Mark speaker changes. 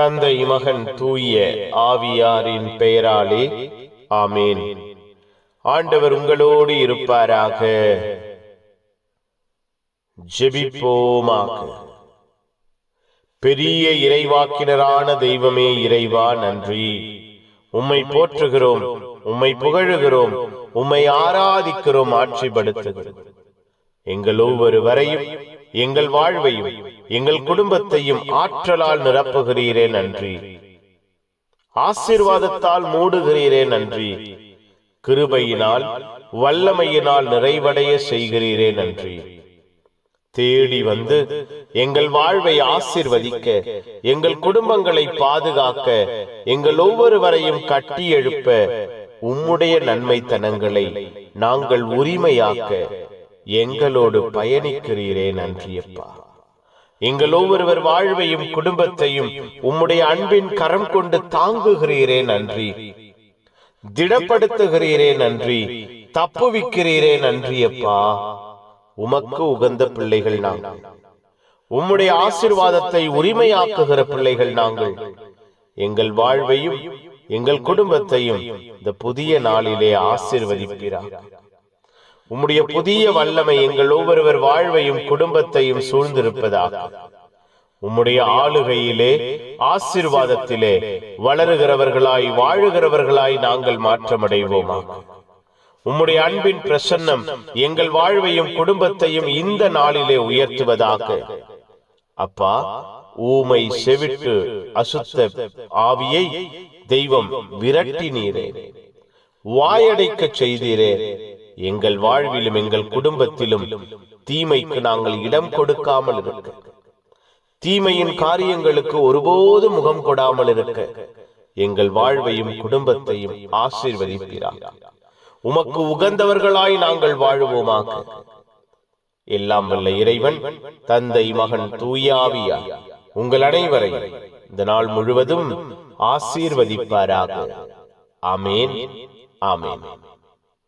Speaker 1: தந்தை மகன் தூய ஆவியாரின் பெயராலே ஆமேன். ஆண்டவர் உங்களோடு இருப்பாராக. ஜெபிப்போமாக. பெரிய இறைவாக்கினரான தெய்வமே இறைவா நன்றி. உம்மை போற்றுகிறோம் உம்மை புகழுகிறோம் உம்மை ஆராதிக்கிறோம் ஆட்சிப்படுத்துகிறோம். எங்கள் ஒவ்வொருவரையும் எங்கள் வாழ்வையும் எங்கள் குடும்பத்தையும் ஆற்றலால் நிரப்புகிறீரே நன்றி. ஆசீர்வாதத்தால் மூடுகிறீரே நன்றி. கிருபையினால் வல்லமையினால் நிறைவடைய செய்கிறீரே நன்றி. தேடி வந்து எங்கள் வாழ்வை ஆசிர்வதிக்க எங்கள் குடும்பங்களை பாதுகாக்க எங்கள் ஒவ்வொருவரையும் கட்டி எழுப்ப உம்முடைய நன்மைத்தனங்களை நாங்கள் உரிமையாக்க எங்களோடு பயணிக்கிறீரே நன்றியப்பா. எங்கள் ஒவ்வொருவர் வாழ்வையும் குடும்பத்தையும் உம்முடைய அன்பின் கரம் கொண்டு தாங்குகிறீரே நன்றி. திடப்படுத்துகிறீரே நன்றி. தப்புவிக்கிறீரே நன்றியப்பா. உமக்கு உகந்த பிள்ளைகள் நாங்கள். உம்முடைய ஆசிர்வாதத்தை உரிமையாக்குகிற பிள்ளைகள் நாங்கள். எங்கள் வாழ்வையும் எங்கள் குடும்பத்தையும் இந்த புதிய நாளிலே ஆசிர்வதிப்பீராக. உம்முடைய புதிய வல்லமை எங்கள் ஒவ்வொருவர் வாழ்வையும் குடும்பத்தையும் சூழ்ந்திருப்பதாக. உம்முடைய ஆளுகையிலே ஆசிர்வாதத்திலே வளருகிறவர்களாய் வாழுகிறவர்களாய் நாங்கள் மாற்றமடைவோமாக. உம்முடைய அன்பின் பிரசன்னம் எங்கள் வாழ்வையும் குடும்பத்தையும் இந்த நாளிலே உயர்த்துவதாக. அப்பா ஊமை செவிட்டு அசுத்த ஆவியை தெய்வம் விரட்டி நீரே வாயடைக்க செய்தீரே. எங்கள் வாழ்விலும் எங்கள் குடும்பத்திலும் தீமைக்கு நாங்கள் இடம் கொடுக்காமல் இருக்க. தீமையின் காரியங்களுக்கு ஒருபோது முகம் கொடாமல் இருக்க. எங்கள் வாழ்வையும் குடும்பத்தையும் ஆசீர்வதிப்பீராக உமக்கு உகந்தவர்களாய் நாங்கள் வாழுவோமாக. எல்லாம் வல்ல இறைவன் தந்தை மகன் தூயாவியா உங்கள் அனைவரை இந்த நாள் முழுவதும் ஆசீர்வதிப்பாராக. ஆமேன் ஆமேன்.